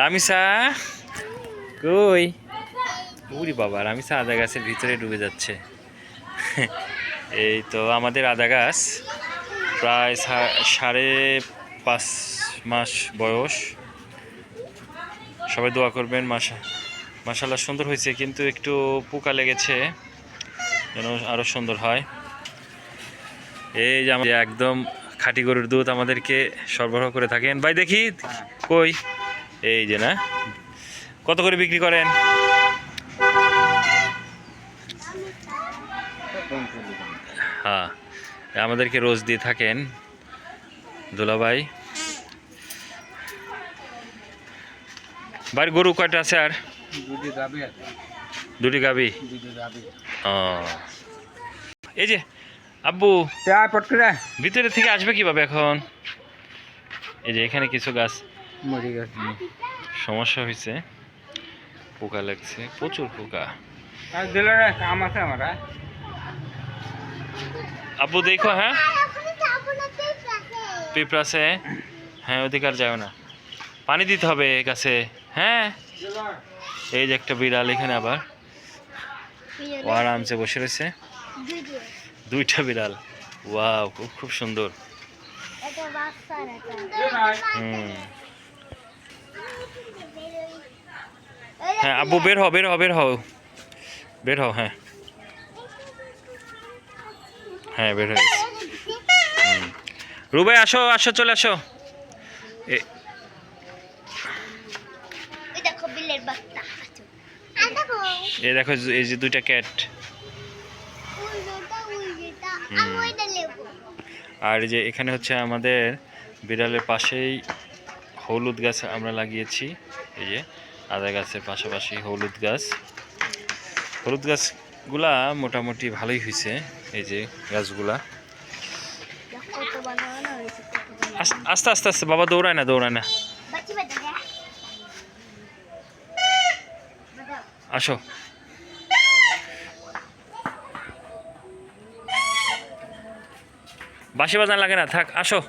রামিসা? কই? উরি বাবা রামিসা আদা গাছের ভিতরে ডুবে যাচ্ছে। এই তো আমাদের আদা গাছ প্রায় সাড়ে পাঁচ মাস বয়স। সবাই দোয়া করবেন মাসা মাসাল্লাহ সুন্দর হয়েছে কিন্তু একটু পোকা লেগেছে যেন আরও সুন্দর হয়। এই যে আমাদের একদম খাঁটি গরুর দুধ আমাদেরকে সরবরাহ করে থাকেন। ভাই দেখি কই? এই যে না কত করে বিক্রি করেন? হ্যাঁ আমাদেরকে রোজ দিয়ে থাকেন দুলাভাই। বাড়ির গরু কয়টা আছে আর? দুটি গাবি ও। এই যে আব্বু ভিতরে থেকে আসবে কীভাবে এখন? এই যে এখানে কিছু গাছ। মরে গেছে। সমস্যা হয়েছে পোকা লাগছে প্রচুর পোকা। কাম আছে আমার হ্যাঁ? দেখো হ্যাঁ? পিঁপড়াছে? হ্যাঁ আর যাও না। পানি দিতে হবে গাছে হ্যাঁ? এই যে একটা বিড়াল এখানে আবার। ও আরামসে বসে রয়েছে। দুইটা বিড়াল। ওয়াও খুব খুব সুন্দর। হুম। হ্যাঁ আব্বু বের হও বের হও বের হও। বের হও হ্যাঁ। হ্যাঁ বের হয়ে রুবাই আসো আসো চলে আসো। এ- দেখো এই দেখো। এই যে দুইটা ক্যাট। আর যে এখানে হচ্ছে আমাদের বিড়ালের পাশেই হলুদ গাছ আমরা লাগিয়েছি। এই যে। আদা গাছের পাশাপাশি হলুদ গাছ। হলুদ গাছগুলা মোটামুটি ভালোই হয়েছে, এই যে গাছগুলা। আস্তে আস্তে আস্তে, বাবা দৌড়ায় না দৌড়ায় না। আসো। বাসি বাজান লাগে না, থাক, আসো।